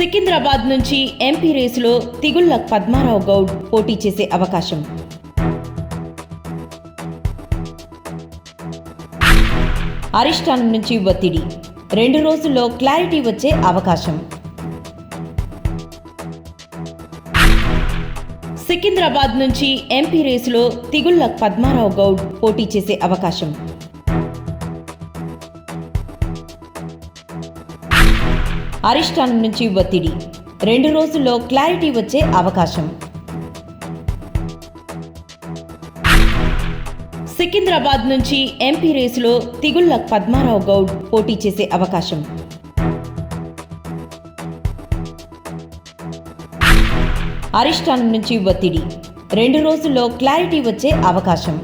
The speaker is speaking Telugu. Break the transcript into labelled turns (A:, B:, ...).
A: సికింద్రాబాద్ నుంచి ఎంపీ రేసులో తిగుళ్ళ పద్మారావు గౌడ్ పోటీ చేసే అవకాశం. అరిష్టానం నుంచి ఒత్తిడి. రెండు రోజుల్లో క్లారిటీ వచ్చే అవకాశం. సికింద్రాబాద్ నుంచి ఎంపీ రేసులో తిగుళ్ళ పద్మారావు గౌడ్ పోటీ చేసే అవకాశం. అరిష్టానం నుంచి ఒత్తిడి. రెండు రోజుల్లో క్లారిటీ వచ్చే అవకాశం. సికింద్రాబాద్ నుంచి ఎంపీ రేసులో తిగుళ్ళ పద్మారావు గౌడ్ పోటీ చేసే అవకాశం. అరిష్టానం నుంచి ఒత్తిడి. రెండు రోజుల్లో క్లారిటీ వచ్చే అవకాశం.